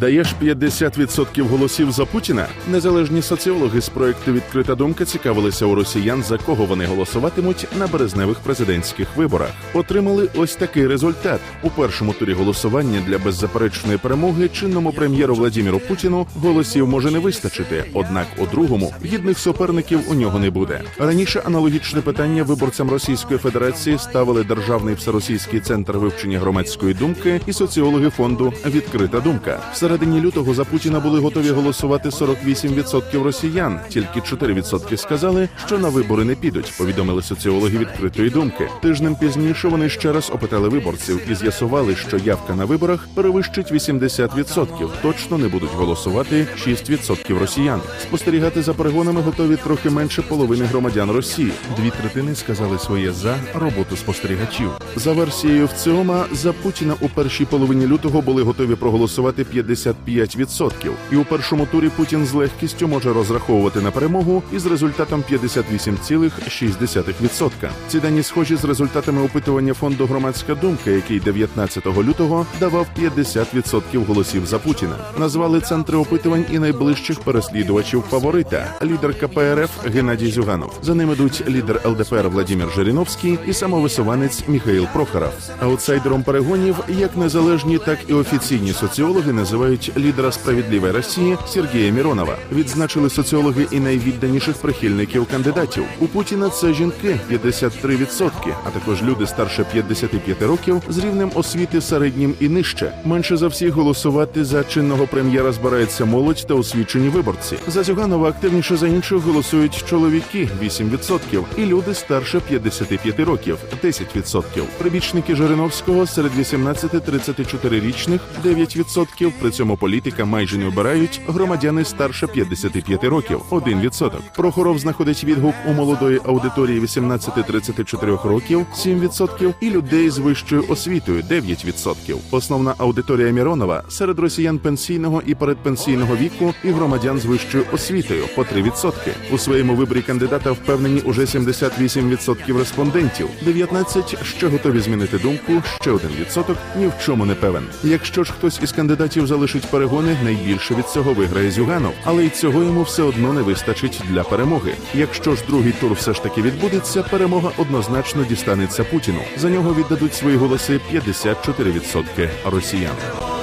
Даєш 50% голосів за Путіна? Незалежні соціологи з проекту Відкрита думка цікавилися у росіян, за кого вони голосуватимуть на березневих президентських виборах. Отримали ось такий результат у першому турі голосування для беззаперечної перемоги чинному прем'єру Владіміру Путіну голосів може не вистачити. Однак у другому гідних суперників у нього не буде. Раніше аналогічне питання виборцям Російської Федерації ставили державний всеросійський центр вивчення громадської думки і соціологи фонду Відкрита думка. Середині лютого за Путіна були готові голосувати 48% росіян. Тільки 4% сказали, що на вибори не підуть. Повідомили соціологи відкритої думки. Тижнем пізніше вони ще раз опитали виборців і з'ясували, що явка на виборах перевищить 80%. Точно не будуть голосувати 6% росіян. Спостерігати за перегонами готові трохи менше половини громадян Росії. Дві третини сказали своє за роботу спостерігачів. За версією ВЦИОМа, за Путіна у першій половині лютого були готові проголосувати 55%. І у першому турі Путін з легкістю може розраховувати на перемогу із результатом 58,6%. Ці дані схожі з результатами опитування фонду Громадська думка, який 19 лютого давав 50% голосів за Путіна. Назвали центри опитувань і найближчих переслідувачів фаворита лідер КПРФ Геннадій Зюганов. За ним ідуть лідер ЛДПР Владимир Жириновський і самовисуванець Міхаїл Прохоров. Аутсайдером перегонів як незалежні, так і офіційні соціологи називають лідера справедливої Росії Сергія Міронова. Відзначили соціологи і найвідданіших прихильників кандидатів. У Путіна це жінки 53%, а також люди старше 55 років з рівнем освіти середнім і нижче. Менше за всіх голосувати за чинного прем'єра збирається молодь та освічені виборці. За Зюганова активніше за інших голосують чоловіки 8% і люди старше 55 років 10%. Прибічники Жириновського серед 18-34-річних 9%. Цьому політика майже не обирають громадяни старше 55 років 1%. Прохоров знаходить відгук у молодої аудиторії 18-34 років 7% і людей з вищою освітою 9%. Основна аудиторія Міронова серед росіян пенсійного і передпенсійного віку і громадян з вищою освітою по 3%. У своєму виборі кандидата впевнені уже 78% респондентів, 19% ще готові змінити думку, ще 1% ні в чому не певен. Якщо ж хтось із кандидатів залишить перегони, найбільше від цього виграє Зюганов, але й цього йому все одно не вистачить для перемоги. Якщо ж другий тур все ж таки відбудеться, перемога однозначно дістанеться Путіну. За нього віддадуть свої голоси 54% росіян.